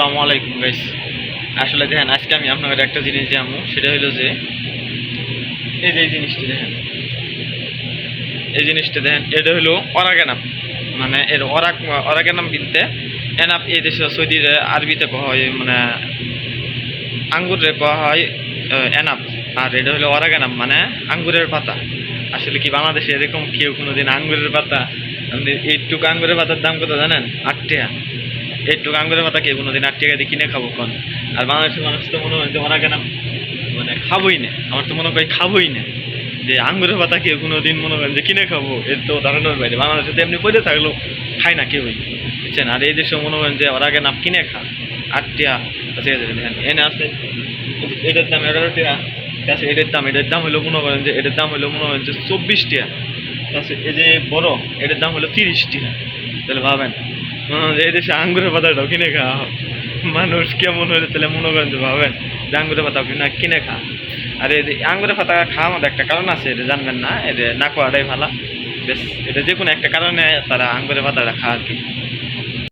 আসসালামু আলাইকুম গাইস আসলে দেখেন, আজকে আমি আপনাদের একটা জিনিস জানব সেটা হলো যে, এই যে এই জিনিসটা দেখেন, এই জিনিসটা দেখেন, এটা হলো অরাগেনাম। মানে এর অরাক, অরাগেনাম বিনতে এনাপ এই দেশে সৌদি আরবিতে কয়া হয় মানে আঙ্গুরে কয়া হয় এনাপ। আর এটা হলো অরাগেনাম মানে আঙ্গুরের পাতা। আসলে কি বাংলাদেশে এরকম কেউ কোনোদিন আঙ্গুরের পাতা এইটুকু আঙ্গুরের পাতার দাম কত জানেন? আট টাকা। এইটুকু আঙ্গুরের পাতা কেউ কোনোদিন আট টাকা দিয়ে কিনে খাব কোন? আর বাংলাদেশের মানুষ তো মনে হয় যে অরাগেনাম মানে খাবোই না? আমার তো মনে হয় খাবোই না। যে আঙ্গুরের পাতা কেউ কোনো দিন মনে করেন যে কিনে খাব? এর তো ধারণার বাইরে। বাংলাদেশে তো এমনি পড়ে থাকলেও খায় না কেউই। বুঝছেন? আর এই দেশে মনে করেন যে ওরা আগে নাম কিনে খা আটটিয়া আছে দেখেন, এনে আছে। এটার দাম এগারো টাকা ঠিক আছে এটার দাম এটার দাম হলো মনে করেন যে এটার দাম হলো মনে করেন যে চব্বিশ টাকা ঠিক আছে এই যে বড় এটার দাম হলো তিরিশ টাকা তাহলে ভাবেন এই দেশে আঙ্গুরের পাতাটাও কিনে খাওয়া। মানুষ কেমন হলে তাহলে মনে করেন ভাবেন, যে আঙ্গুরের পাতা কিনা কিনে খা। আর এই আঙ্গুরের পাতা খাওয়া মধ্যে একটা কারণ আছে, এটা জানবেন না, এটা না খাওয়াটাই ভালো। বেশ, এটা যে কোনো একটা কারণে তারা আঙ্গুরের পাতাটা খাওয়া আর কি।